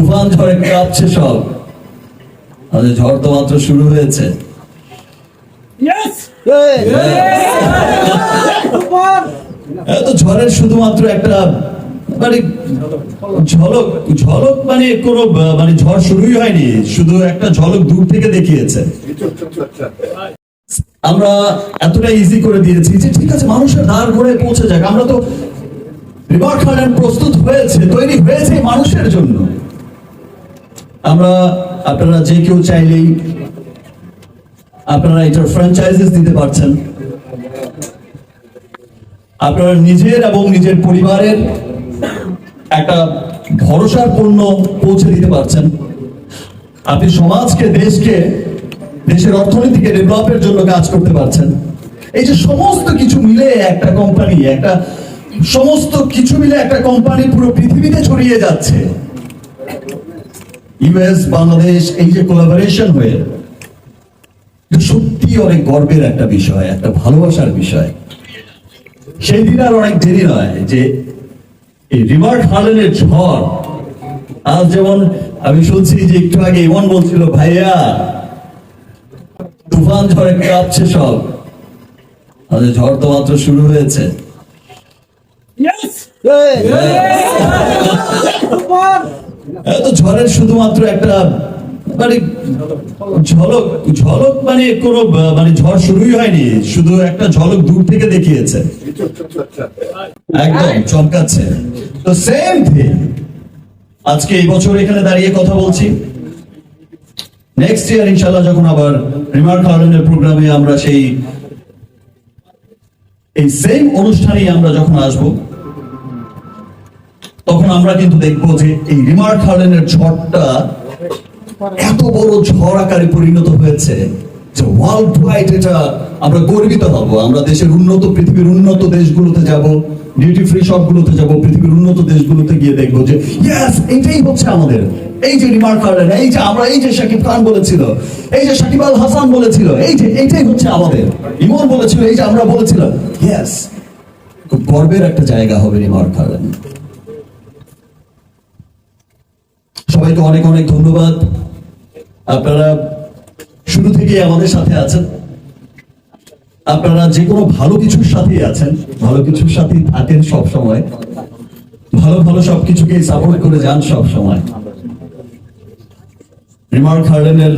তুফান ঝড়ে কাঁপছে সব। আমাদের ঝড় তো মাত্র শুরু হয়েছে। এত ঝড়ের শুধুমাত্র একটা মানে ঝলক ঝলক মানে কোনো মানে ঝড় শুরুই হয়নি শুধু একটা ঝলক দূর থেকে দেখিয়েছে। আমরা এতটা ইজি করে দিয়েছি যে ঠিক আছে মানুষের দ্বার ঘরে পৌঁছে যাক। আমরা তো রিভার প্রস্তুত হয়েছে তৈরি হয়েছে মানুষের জন্য। আমরা আপনারা যে কেউ চাইলেই আপনারা এটার ফ্র্যাঞ্চাইজিস দিতে পারছেন। আপনারা নিজের এবং নিজের পরিবারের একটা ভরসার পণ্য পৌঁছে দিতে পারছেন। আপনি সমাজকে, দেশকে, দেশের অর্থনীতিকে ডেভেলপের জন্য কাজ করতে পারছেন। এই যে সমস্ত কিছু মিলে একটা কোম্পানি একটা সমস্ত কিছু মিলে একটা কোম্পানি পুরো পৃথিবীতে ছড়িয়ে যাচ্ছে। ইউএস বাংলাদেশ এই যে কোলাবোরেশন হয়ে সত্যি অনেক গর্বের একটা বিষয় একটা ভালোবাসার বিষয়। সেই দিন আর অনেক দেরি নয় যে এই রিভার হার্লেনের ঝড় আজ যেমন আমি শুনছি যে একটু আগে ইমন বলছিল ভাইয়া তুফান ঝড়ে কাঁপছে সব। ঝড় তো মাত্র শুরু হয়েছে। ঝড়ের শুধুমাত্র একটা মানে ঝলক ঝলক মানে কোনো মানে ঝড় শুরুই হয়নি, শুধু একটা ঝলক দূর থেকে দেখিয়েছে। একদম, চমকাচ্ছে। তো সেম থিং আজকে এই বছর এখানে দাঁড়িয়ে কথা বলছি। নেক্সট ইয়ার ইনশাল্লাহ যখন আবার রিমার্ক হার্লেনের প্রোগ্রামে আমরা সেই, এই সেম অনুষ্ঠানেই আমরা যখন আসব তখন আমরা কিন্তু দেখব যে এই রিমার্ক হার্লেনের ঝড়টা এত বড় ঝড় আকারে পরিণত হয়েছে যে ওয়ার্ল্ড ওয়াইড এটা আমরা গর্বিত হব। আমরা দেশের উন্নত, পৃথিবীর উন্নত দেশগুলোতে যাব ডিউটি ফ্রি যাব, পৃথিবীর উন্নত দেশগুলোতে গিয়ে দেখব যে ইয়েস এটাই হচ্ছে আমাদের। এই যে এই যে আমরা, এই যে শাকিব খান বলেছিল, এই যে শাকিব আল হাসান বলেছিল, এই যে এইটাই হচ্ছে আমাদের। ইমন বলেছিল, এই যে আমরা বলেছিলাম ইয়েস খুব গর্বের একটা জায়গা হবে রিমার্ক গার্ডেন সবাইকে অনেক অনেক ধন্যবাদ। আপনারা শুরু থেকে আমাদের সাথে আছেন। আপনারা যে কোনো ভালো কিছুর সাথেই আছেন। ভালো কিছুর সাথেই থাকেন সব সময় ভালো ভালো সবকিছুকে সাপোর্ট করে যান সব সময় রিমার্ক হার্ডেনের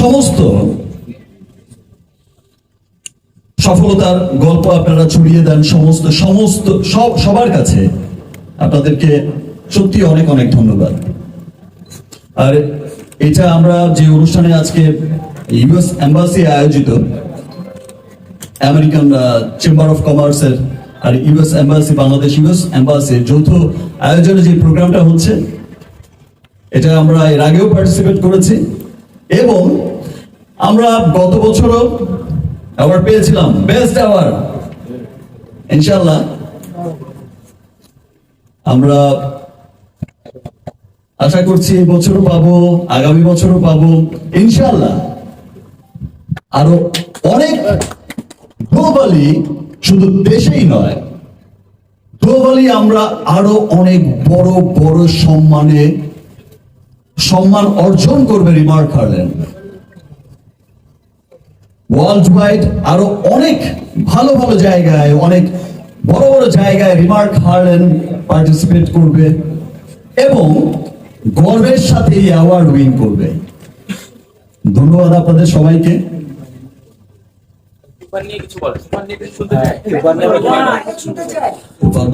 সমস্ত সফলতার গল্প আপনারা ছড়িয়ে দেন। সমস্ত সমস্ত, সব, সবার কাছে আপনাদেরকে সত্যি অনেক অনেক ধন্যবাদ। আর এটা আমরা যে অনুষ্ঠানে আজকে ইউএস এম্বাসি আয়োজিত, আমেরিকান চেম্বার অফ কমার্সের আর ইউএস এম্বাসি, বাংলাদেশ ইউএস এম্বাসির যৌথ আয়োজনে যে প্রোগ্রামটা হচ্ছে, এটা আমরা এর আগেও পার্টিসিপেট করেছি এবং আমরা গত বছরও অ্যাওয়ার্ড পেয়েছিলাম বেস্ট অ্যাওয়ার্ড ইনশাল্লাহ আমরা আশা করছি এই বছরও পাবো, আগামী বছরও পাবো। ইনশাল্লাহ আরও অনেক গ্লোবালি শুধু দেশেই নয় গ্লোবালি আমরা আরও অনেক বড় বড় সম্মানে সম্মান অর্জন করবে রিমার্ক হার্লেন। ওয়ার্ল্ড ওয়াইড আরও অনেক ভালো ভালো জায়গায়, অনেক বড় বড় জায়গায় রিমার্ক হার্লেন, পার্টিসিপেট করবে। এবং গর্বের সাথে এই অ্যাওয়ার্ড উইন করবে। ধন্যবাদ আপনাদের সবাইকে। সুপার